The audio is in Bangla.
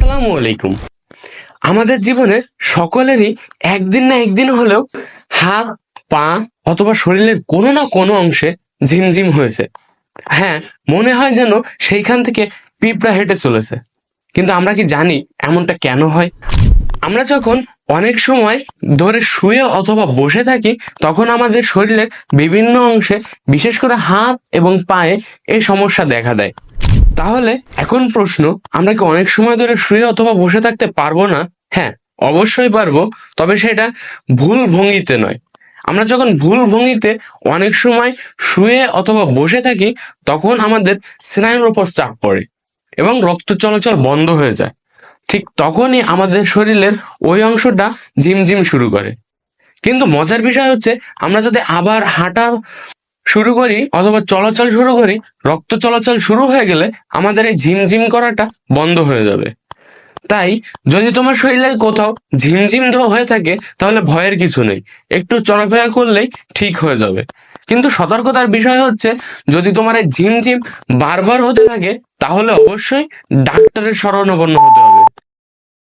আসসালামু আলাইকুম। আমাদের জীবনে সকলেরই একদিন না একদিন হলেও হাত, পা অথবা শরীরের কোনো না কোনো অংশে ঝিমঝিম হয়েছে। হ্যাঁ মনে হয় যেন সেইখান থেকে পিঁপড়া হেঁটে চলেছে। কিন্তু আমরা কি জানি এমনটা কেন হয়? আমরা যখন অনেক সময় ধরে শুয়ে অথবা বসে থাকি, তখন আমাদের শরীরের বিভিন্ন অংশে বিশেষ করে হাত এবং পায়ে এই সমস্যা দেখা দেয়। তাহলে এখন প্রশ্ন, আমরা কি অনেক সময় ধরে শুয়ে অথবা বসে থাকতে পারব না? হ্যাঁ অবশ্যই পারব, তবে সেটা ভুল ভঙ্গিতে নয়। আমরা যখন ভুল ভঙ্গিতে অনেক সময় শুয়ে অথবা বসে থাকি, তখন আমাদের স্নায়ুর ওপর চাপ পড়ে এবং রক্ত চলাচল বন্ধ হয়ে যায়। ঠিক তখনই আমাদের শরীরের ওই অংশটা ঝিমঝিম শুরু করে। কিন্তু মজার বিষয় হচ্ছে, আমরা যদি আবার হাঁটা শুরু করি অথবা চলাচল শুরু করি, রক্ত চলাচল শুরু হয়ে গেলে আমাদের এই ঝিমঝিম করাটা বন্ধ হয়ে যাবে। তাই যদি তোমার শরীরে কোথাও ঝিমঝিম হয়ে থাকে, তাহলে ভয়ের কিছু নেই। একটু চলাফেরা করলেই ঠিক হয়ে যাবে। কিন্তু সতর্কতার বিষয় হচ্ছে, যদি তোমার এই ঝিমঝিম বারবার হতে থাকে, তাহলে অবশ্যই ডাক্তারের শরণাপন্ন হতে